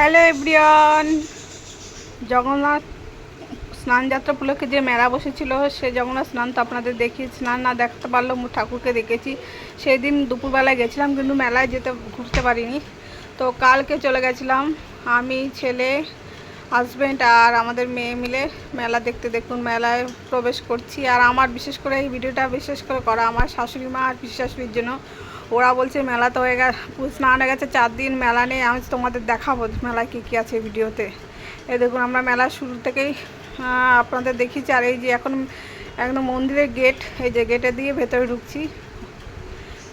Hello everyone Jagannath Snana Yatra উপলক্ষে যে মেলা বসেছিল, সে জগন্নাথ স্নান তো আপনাদের দেখি স্নান না দেখতে পারলেও ঠাকুরকে দেখেছি। সেই দিন দুপুরবেলায় গেছিলাম, কিন্তু মেলায় যেতে ঘুরতে পারিনি। তো কালকে চলে গেছিলাম। আমি, ছেলে হাজব্যান্ড আর আমাদের মেয়ে মিলে মেলা দেখতে দেখুন, মেলায় প্রবেশ করছি। আর আমার বিশেষ করে এই ভিডিওটা বিশেষ করে করা আমার শাশুড়ি মা আর শাশুড়ির জন্য। ওরা বলছে, মেলা তো হয়ে গেছে, স্নান হয়ে গেছে, চার দিন মেলা নেই, আমি তোমাদের দেখাবো মেলায় কী কী আছে ভিডিওতে। এ দেখুন, আমরা মেলা শুরু থেকেই আপনাদের দেখিয়েছি। আর এই যে এখন একদম মন্দিরের গেট, এই যে গেটে দিয়ে ভেতরে ঢুকছি।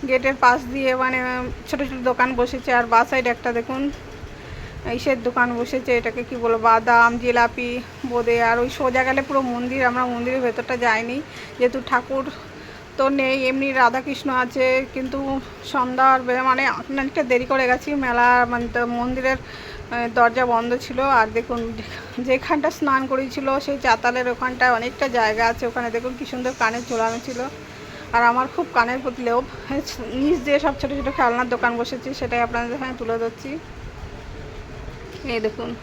গেটের পাশ দিয়ে মানে ছোটো ছোটো দোকান বসেছে। আর বা সাইড একটা দেখুন ইসের দোকান বসেছে, এটাকে কি বলব, বাদাম, জিলাপি, বোঁদে, আর ওই সোজা গেলে পুরো মন্দির, আমরা মন্দিরের ভেতরটা যাইনি। যেহেতু ঠাকুর তো নেই, এমনি রাধাকৃষ্ণ আছে, কিন্তু সন্ধ্যার মানে অনেকটা দেরি করে গেছি, মেলা মানে মন্দিরের দরজা বন্ধ ছিল, আর দেখুন যেখানটা স্নান করেছিল, সেই চাতালের ওখানটায় অনেকটা জায়গা আছে, ওখানে দেখুন কি সুন্দর কানে ঝোলানো ছিল। আর আমার খুব কানের প্রতি লোভ নিচ দিয়ে সব ছোটো ছোটো খেলনার দোকান বসেছে, সেটাই আপনাদের এখানে তুলে ধরছি। এই দেখুন,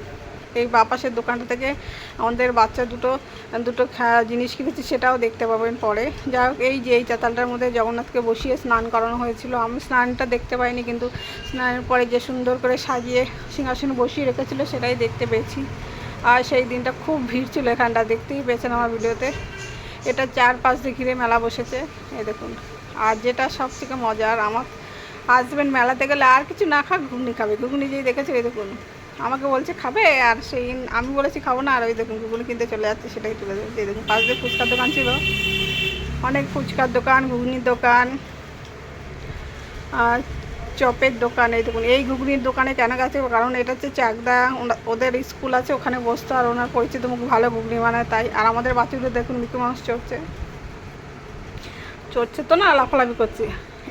এই বাপাসের দোকানটা থেকে আমাদের বাচ্চা দুটো দুটো খা- জিনিস কিনেছি, সেটাও দেখতে পাবেন পরে। যাই হোক, এই যে, এই চাতালটার মধ্যে জগন্নাথকে বসিয়ে স্নান করানো হয়েছিল। আমি স্নানটা দেখতে পাইনি, কিন্তু স্নানের পরে যে সুন্দর করে সাজিয়ে সিংহাসন বসিয়ে রেখেছিল, সেটাই দেখতে পেয়েছি। আর সেই দিনটা খুব ভিড় ছিল এখানটা, দেখতেই পেয়েছেন আমার ভিডিওতে। এটা চার পাঁচ দিয়ে ঘিরে মেলা বসেছে, এই দেখুন। আর যেটা সব থেকে মজার, আমার হাজব্যান্ড মেলাতে গেলে আর কিছু না খাক, ঘুগনি খাবে। ঘুগনি যেই দেখেছে, এই দেখুন। আমাকে বলছে, খাবে? আর সেই আমি বলেছি, খাব না। আর ওই দেখুন ঘুগনি কিনতে চলে যাচ্ছে, সেটাই তুলে এই দেখুন, পাশ দিয়ে ফুচকার দোকান ছিল। অনেক ফুচকার দোকান, ঘুগনির দোকান, আর চপের দোকান, এই দেখুন। এই ঘুগনির দোকানে কেন গেছে? কারণ এটা হচ্ছে চাকদা ওদের স্কুল আছে, ওখানে বসতো, আর ওনার পরিচিত মুখ ভালো ঘুগনি বানায়, তাই। আর আমাদের বাচ্চাগুলো দেখুন, মিকি মাউস চড়ছে। চড়ছে তো না, লাফালাফি করছে।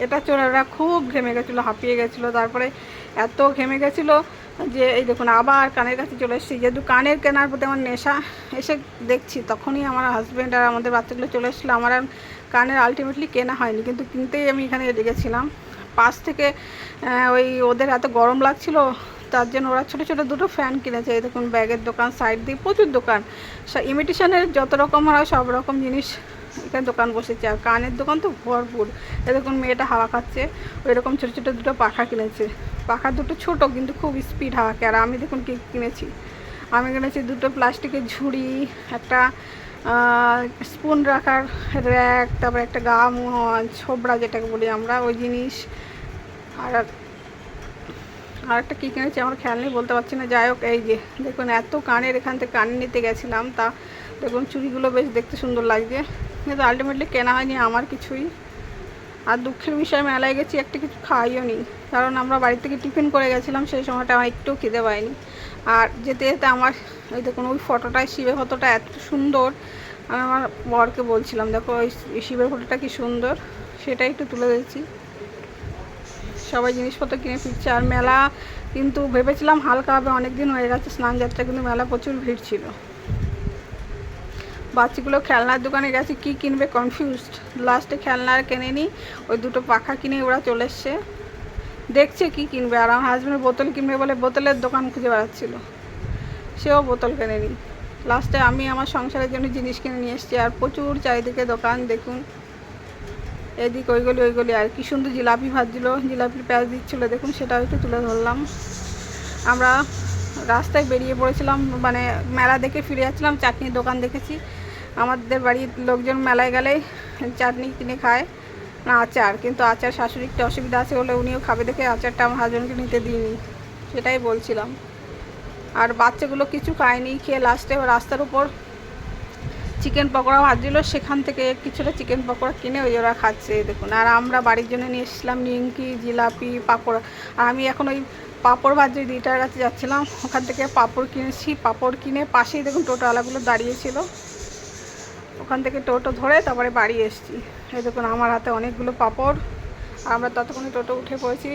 এটা চড়ে ওরা খুব ঘেমে গেছিল, হাঁপিয়ে গেছিল। তারপরে এত ঘেমে গেছিল যে এই দেখুন, আবার কানের কাছে চলে এসেছি। যেহেতু কানের কেনার প্রতি আমার নেশা, এসে দেখছি, তখনই আমার হাজব্যান্ড আর আমাদের বাচ্চাগুলো চলে এসেছিল। আমার আর কানের আলটিমেটলি কেনা হয়নি, কিন্তু কিনতেই আমি এখানে লেগেছিলাম। পাশ থেকে ওই ওদের এত গরম লাগছিল, তার জন্য ওরা ছোটো ছোটো দুটো ফ্যান কিনেছে। এই দেখুন, ব্যাগের দোকান সাইড দিয়ে প্রচুর দোকান। ইমিটেশনের যত রকম হয়, সব রকম জিনিস এখানে দোকান বসেছে আর কানের দোকান তো ভরপুর। এ দেখুন মেয়েটা হাওয়া খাচ্ছে ওই রকম ছোটো ছোটো দুটো পাখা কিনেছে। পাখা দুটো ছোট কিন্তু খুব স্পিড হাওয়া খায় আর আমি দেখুন কি কিনেছি। আমি কিনেছি দুটো প্লাস্টিকের ঝুড়ি, একটা স্পুন রাখার র্যাক তারপর একটা গা ছোবড়া যেটাকে বলি আমরা, ওই জিনিস। আর আর একটা কী কিনেছি আমার খেয়াল নেই, বলতে পারছি না। যাই হোক, এই যে, দেখুন এত কানের এখান থেকে কান নিতে গেছিলাম, তা দেখুন চুড়িগুলো বেশ দেখতে সুন্দর লাগছে। কিন্তু আলটিমেটলি কেনা হয়নি আমার কিছুই। আর দুঃখের বিষয়ে, মেলায় গেছি, একটা কিছু খাইও নি। কারণ আমরা বাড়ি থেকে টিফিন করে গেছিলাম, সেই সময়টা আমার একটু খিদে পাইনি আর যেতে যেতে আমার ওই দেখুন, ওই ফটোটায়, শিবের ফটোটা এত সুন্দর। আমি আমার বরকে বলছিলাম, দেখো, ওই শিবের ফটোটা কি সুন্দর। সেটাই একটু তুলে দিয়েছি। সবাই জিনিসপত্র কিনে ফিরছে। আর মেলা কিন্তু ভেবেছিলাম হালকা হবে অনেক দিন হয়ে গেছে, স্নান যাত্রা কিন্তু মেলা প্রচুর ভিড় ছিল। বাচ্চাগুলো খেলনার দোকানে গেছে, কি কিনবে কনফিউজড লাস্টে খেলনা আর কেনেনি, ওই দুটো পাখা কিনে ওরা চলে এসছে। দেখছে কি কিনবে, আর আমার হাজব্যান্ড বোতল কিনবে বলে বোতলের দোকান খুঁজে বেড়াচ্ছিল। সেও বোতল কেনেনি। লাস্টে আমি আমার সংসারের জন্য জিনিস কিনে নিয়ে এসেছি, আর প্রচুর চারিদিকে দোকান দেখুন। এদিক ওইগুলি ওইগুলি, আর কি সুন্দর জিলাপি ভাজছিল, জিলাপির প্যাঁচ দিচ্ছিল, দেখুন সেটাও একটু তুলে ধরলাম। আমরা রাস্তায় বেরিয়ে পড়েছিলাম মানে মেলা দেখে ফিরে যাচ্ছিলাম, চাটনির দোকান দেখেছি। আমাদের বাড়ির লোকজন মেলায় গেলেই চাটনি কিনে খায়, না আচার। কিন্তু আচার শাশুড়ি একটু অসুবিধা আছে বলে উনিও খাবে দেখে আচারটা আমার হাজব্যান্ডকে নিতে দিইনি। সেটাই বলছিলাম। আর বাচ্চাগুলো কিছু খায়নি, খেয়ে লাস্টে রাস্তার উপর চিকেন পকোড়া ভাজছিল, সেখান থেকে কিছুটা চিকেন পকোড়া কিনে ওই ওরা খাচ্ছে, দেখুন। আর আমরা বাড়ির জন্য নিয়ে এসেছিলাম নিমকি, জিলাপি, পাঁপড়। আর আমি এখন ওই পাঁপড় ভাজি দিটার কাছে যাচ্ছিলাম, ওখান থেকে পাঁপড় কিনেছি। পাঁপড় কিনে পাশেই দেখুন টোটোওয়ালাগুলো দাঁড়িয়েছিল ওখান থেকে টোটো ধরে তারপরে বাড়ি এসেছি। এই দেখুন, আমার হাতে অনেকগুলো পাপড়। আমরা ততক্ষণে টোটো উঠে পড়েছি।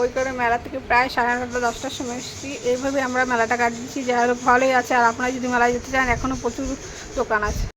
ওই করে মেলা থেকে প্রায় সাড়ে নটা দশটার সময় এসেছি। এইভাবে আমরা মেলাটা কাটিয়েছি। যাই হোক, ভালোই আছে। আর আপনারা যদি মেলায় যেতে চান, এখনও প্রচুর দোকান আছে।